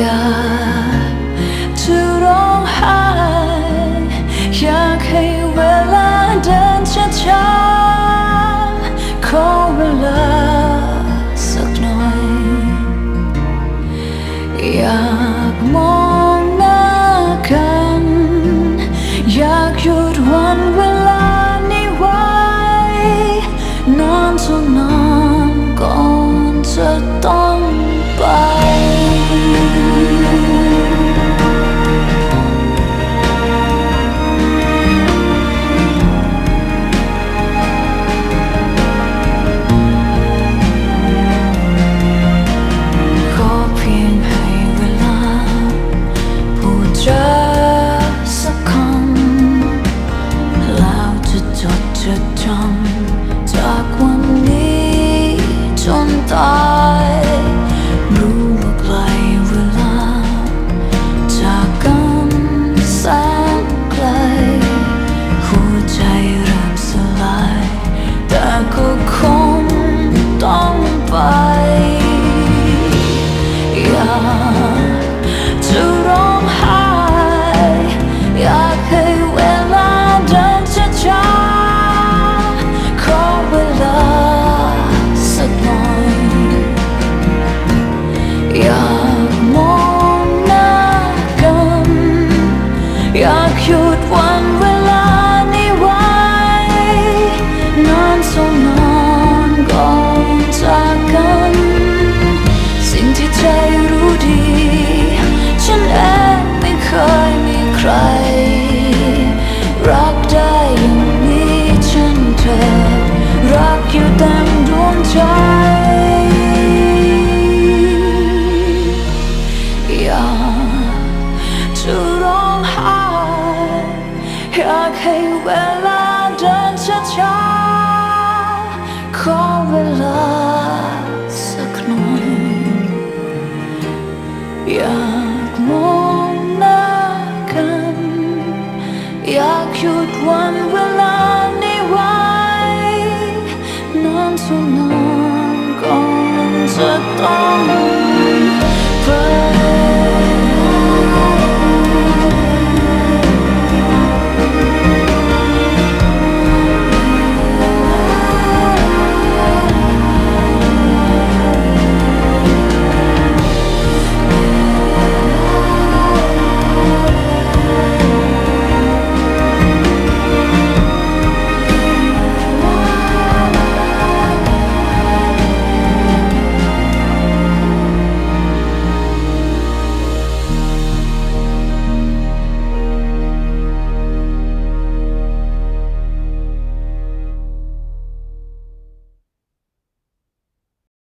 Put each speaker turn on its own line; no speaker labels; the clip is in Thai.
อยากจะร้องไห้อยากให้เวลาเดินช้าๆขอเวลาสักหน่อย อยากมองหน้ากัน อยากหยุดวันเวลา หยุดวันเวลานี้ไว้นอนสงนอน เวลาเดินช้าๆขอเวลาสักหน่อยอยาก